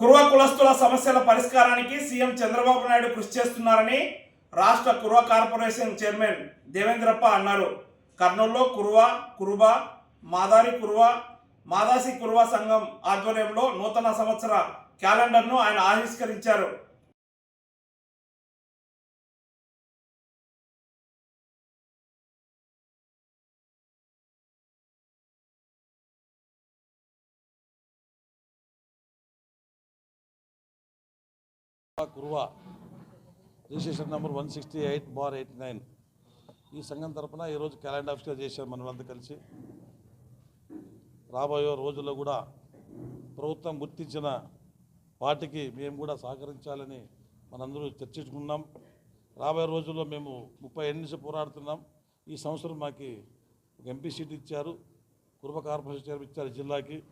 కుర్వ కులస్తుల సమస్యల పరిష్కారానికి సీఎం చంద్రబాబు నాయుడు కృషి చేస్తున్నారని రాష్ట్ర కుర్వ కార్పొరేషన్ చైర్మన్ దేవేంద్రప్ప అన్నారు. కర్నూలులో కుర్వ కురుబ మాదారి కుర్వ మాదాసి కుర్వ సంఘం ఆధ్వర్యంలో నూతన సంవత్సర క్యాలెండర్ను ఆయన ఆవిష్కరించారు. Kuruva registration number one sixty eight bar eight nine. ఈ సంఘం తరపున ఈరోజు క్యాలెండర్ ఆఫీస్గా చేశారు మనమంతా కలిసి. రాబోయే రోజుల్లో కూడా ప్రభుత్వం గుర్తించిన వాటికి మేము కూడా సహకరించాలని మనందరూ చర్చించుకున్నాం. రాబోయే రోజుల్లో మేము ముప్పై ఏళ్ళ నుంచి పోరాడుతున్నాం. ఈ సంవత్సరం మాకు ఒక ఎంపీ సీట్ ఇచ్చారు. కురుబ కార్పొరేషన్ చైర్మన్ ఇచ్చారు జిల్లాకి.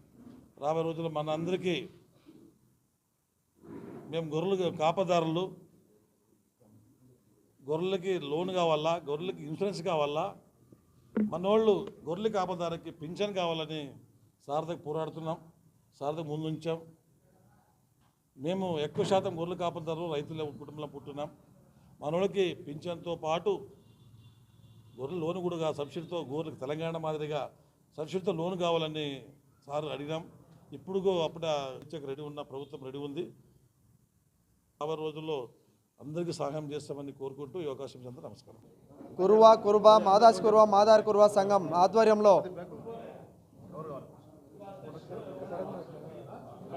రాబోయే రోజుల్లో మనందరికీ మేము గొర్రెలు కాపదారులు. గొర్రెలకి లోన్ కావాలా? గొర్రెలకి ఇన్సూరెన్స్ కావాలా? మనోళ్ళు గొర్రెల కాపదారికి పింఛన్ కావాలని సార్థకు పోరాడుతున్నాం సార్థకు ముందుంచాం మేము ఎక్కువ శాతం గొర్రెలు కాపదారులు రైతుల కుటుంబంలో పుట్టినాం. మనోళ్ళకి పింఛన్తో పాటు గొర్రెలు లోన్ కూడా సబ్సిడీతో గొర్రెలకు తెలంగాణ మాదిరిగా సబ్సిడీతో లోన్ కావాలని సార్ అడిగినాం. ఇప్పుడు అప్పుడు రెడీ ఉన్న ప్రభుత్వం రెడీ ఉంది. రాబో రోజుల్లో అందరికీ సహాయం చేస్తామని కోరుకుంటూ ఈ అవకాశం చెంద నమస్కారం. కురువా కురుబ మాదాస్ కురువా మాదార్ కురువా సంఘం ఆధ్వర్యంలో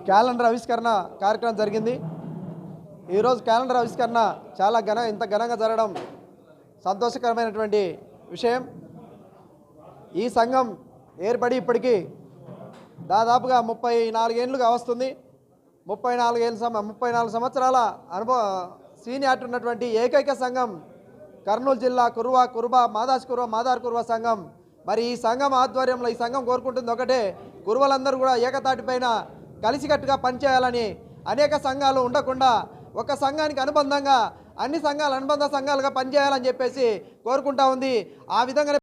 క్యాలెండర్ ఆవిష్కరణ కార్యక్రమం జరిగింది. ఈరోజు క్యాలెండర్ ఆవిష్కరణ చాలా ఘన ఇంత ఘనంగా జరగడం సంతోషకరమైనటువంటి విషయం. ఈ సంఘం ఏర్పడి ఇప్పటికీ దాదాపుగా ముప్పై నాలుగేండ్లుగా వస్తుంది. ముప్పై నాలుగేళ్ళ సమ ముప్పై నాలుగు సంవత్సరాల అనుభవ సీనియర్ ఉన్నటువంటి ఏకైక సంఘం కర్నూలు జిల్లా కురువా కురుబా మాదాస్ కురువ మాదార్ కురువ సంఘం. మరి ఈ సంఘం ఆధ్వర్యంలో ఈ సంఘం కోరుకుంటుంది ఒకటే కురువలందరూ కూడా ఏకతాటిపైన కలిసికట్టుగా పనిచేయాలని అనేక సంఘాలు ఉండకుండా ఒక సంఘానికి అనుబంధంగా అన్ని సంఘాలు అనుబంధ సంఘాలుగా పనిచేయాలని చెప్పేసి కోరుకుంటా ఉంది. ఆ విధంగా